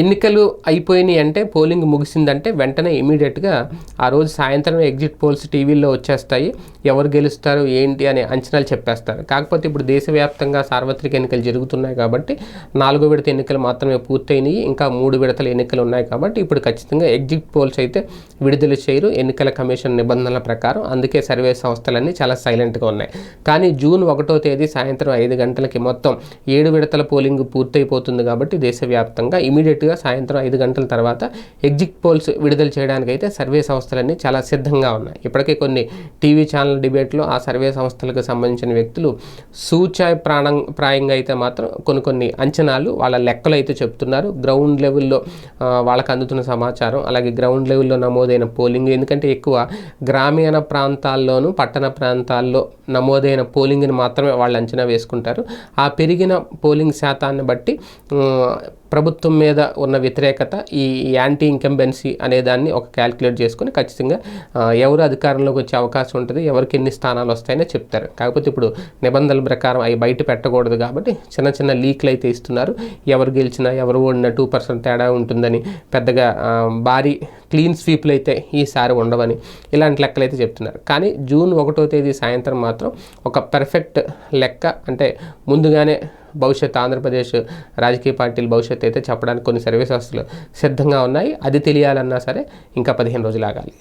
ఎన్నికలు అయిపోయినాయి అంటే పోలింగ్ ముగిసిందంటే వెంటనే ఇమీడియట్గా ఆ రోజు సాయంత్రం ఎగ్జిట్ పోల్స్ టీవీల్లో వచ్చేస్తాయి. ఎవరు గెలుస్తారు ఏంటి అనే అంచనాలు చెప్పేస్తారు. కాకపోతే ఇప్పుడు దేశవ్యాప్తంగా సార్వత్రిక ఎన్నికలు జరుగుతున్నాయి కాబట్టి నాలుగో విడత ఎన్నికలు మాత్రమే పూర్తయినాయి. ఇంకా మూడు విడతల ఎన్నికలు ఉన్నాయి కాబట్టి ఇప్పుడు ఖచ్చితంగా ఎగ్జిట్ పోల్స్ అయితే విడుదల చేయరు. ఎన్నికల కమిషన్ నిబంధనల ప్రకారం అందుకే సర్వే సంస్థలన్నీ చాలా సైలెంట్గా ఉన్నాయి. కానీ జూన్ ఒకటో తేదీ సాయంత్రం ఐదు గంటలకి మొత్తం ఏడు విడతల పోలింగ్ పూర్తయిపోతుంది కాబట్టి దేశవ్యాప్తంగా పూర్తిగా సాయంత్రం ఐదు గంటల తర్వాత ఎగ్జిట్ పోల్స్ విడుదల చేయడానికి అయితే సర్వే సంస్థలన్నీ చాలా సిద్ధంగా ఉన్నాయి. ఇప్పటికే కొన్ని టీవీ ఛానల్ డిబేట్లో ఆ సర్వే సంస్థలకు సంబంధించిన వ్యక్తులు సూచాయ ప్రాణం ప్రాయంగా అయితే మాత్రం కొన్ని కొన్ని అంచనాలు వాళ్ళ లెక్కలు అయితే చెప్తున్నారు. గ్రౌండ్ లెవెల్లో వాళ్ళకు వాళ్ళకి అందుతున్న సమాచారం అలాగే గ్రౌండ్ లెవెల్లో నమోదైన పోలింగ్ ఎందుకంటే ఎక్కువ గ్రామీణ ప్రాంతాల్లోనూ పట్టణ ప్రాంతాల్లో నమోదైన పోలింగ్ని మాత్రమే వాళ్ళు అంచనా వేసుకుంటారు. ఆ పెరిగిన పోలింగ్ శాతాన్ని బట్టి ప్రభుత్వం మీద ఉన్న వ్యతిరేకత ఈ యాంటీ ఇంకంబెన్సీ అనే దాన్ని ఒక క్యాలిక్యులేట్ చేసుకుని ఖచ్చితంగా ఎవరు అధికారంలోకి వచ్చే అవకాశం ఉంటుంది ఎవరికి ఎన్ని స్థానాలు వస్తాయని చెప్తారు. కాకపోతే ఇప్పుడు నిబంధనల ప్రకారం అవి బయట పెట్టకూడదు కాబట్టి చిన్న చిన్న లీక్లు అయితే ఇస్తున్నారు. ఎవరు గెలిచినా ఎవరు ఓడినా టూ పర్సెంట్ తేడా ఉంటుందని పెద్దగా భారీ క్లీన్ స్వీప్లు అయితే ఈసారి ఉండవని ఇలాంటి లెక్కలు అయితే చెప్తున్నారు. కానీ జూన్ ఒకటో తేదీ సాయంత్రం మాత్రం ఒక పర్ఫెక్ట్ లెక్క అంటే ముందుగానే భవిష్యత్ ఆంధ్రప్రదేశ్ రాజకీయ పార్టీల భవిష్యత్ అయితే చెప్పడానికి కొన్ని సర్వే సంస్థలు సిద్ధంగా ఉన్నాయి. అది తెలియాలన్నా సరే ఇంకా పదిహేను రోజులు ఆగాలి.